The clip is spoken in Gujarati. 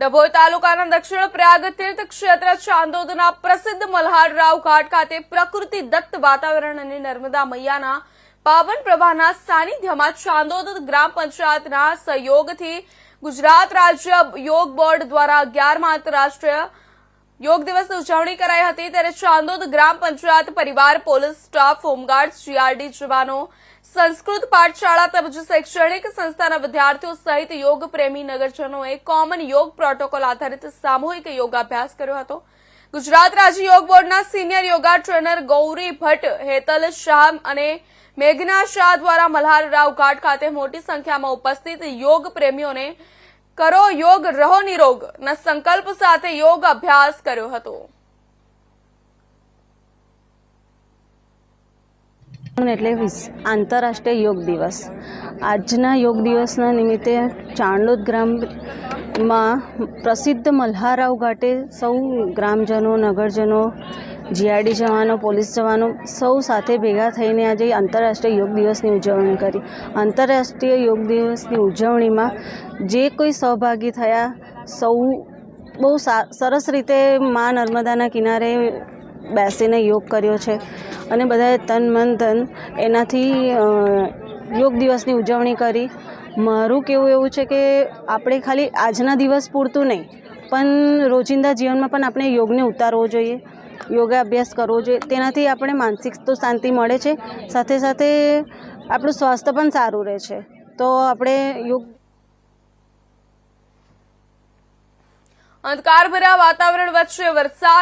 ડભોઈ તાલુકાના દક્ષિણ પ્રયાગ તીર્થ ક્ષેત્ર ચાંદોદના પ્રસિદ્ધ મલ્હારરાવ ઘાટ ખાતે પ્રકૃતિ દત્ત વાતાવરણ અને નર્મદા મૈયાના પાવન પ્રવાહના સાનિધ્યમાં ચાંદોદ ગ્રામ પંચાયતના સહયોગથી ગુજરાત રાજ્ય યોગ બોર્ડ દ્વારા અગિયારમા આંતરરાષ્ટ્રીય યોગ દિવસની ઉજવણી કરાઈ હતી ત્યારે ચાંદોદ ગ્રામ પંચાયત પરિવાર, પોલીસ સ્ટાફ, હોમગાર્ડ, સીઆરડી જવાનો, સંસ્કૃત પાઠશાળા તેમજ શૈક્ષણિક સંસ્થાના વિદ્યાર્થીઓ સહિત યોગ પ્રેમી નગરજનોએ કોમન યોગ પ્રોટોકોલ આધારિત સામૂહિક યોગાભ્યાસ કર્યો હતો. ગુજરાત રાજ્ય યોગ બોર્ડના senior yoga trainer Gauri Bhatt, Hetal Shah અને મેઘના શાહ દ્વારા મલ્હારરાવ ઘાટ ખાતે મોટી સંખ્યામાં ઉપસ્થિત યોગ પ્રેમીઓને કરો યોગ રહો નિરોગ. ના સંકલ્પ સાથે યોગ અભ્યાસ કર્યો હતો. એટલે આંતરરાષ્ટ્રીય યોગ દિવસ. આજના યોગ દિવસના નિમિત્તે ચાણલોદ ગ્રામમાં પ્રસિદ્ધ મલ્હારાવ ઘાટે સૌ ગ્રામજનો, નગરજનો જીઆરડી જવાનો, પોલીસ જવાનો સૌ સાથે ભેગા થઈને આજે આંતરરાષ્ટ્રીય યોગ દિવસની ઉજવણી કરી. આંતરરાષ્ટ્રીય યોગ દિવસની ઉજવણીમાં જે કોઈ સહભાગી થયા, સૌ બહુ સરસ રીતે મા નર્મદાના કિનારે બેસીને યોગ કર્યો છે. અને બધાએ તન મન ધન એનાથી યોગ દિવસની ઉજવણી કરી. મારું કેવું એવું છે કે આપણે ખાલી આજના દિવસ પૂરતું નહીં, પણ રોજિંદા જીવનમાં પણ આપણે યોગને ઉતારવો જોઈએ, યોગા અભ્યાસ કરવો જોઈએ. તેનાથી આપણે માનસિક તો શાંતિ મળે છે. સાથે સાથે આપણું સ્વાસ્થ્ય પણ સારું રહે છે. તો આપણે યોગ અંધકારભર્યા વાતાવરણ વચ્ચે વરસાદ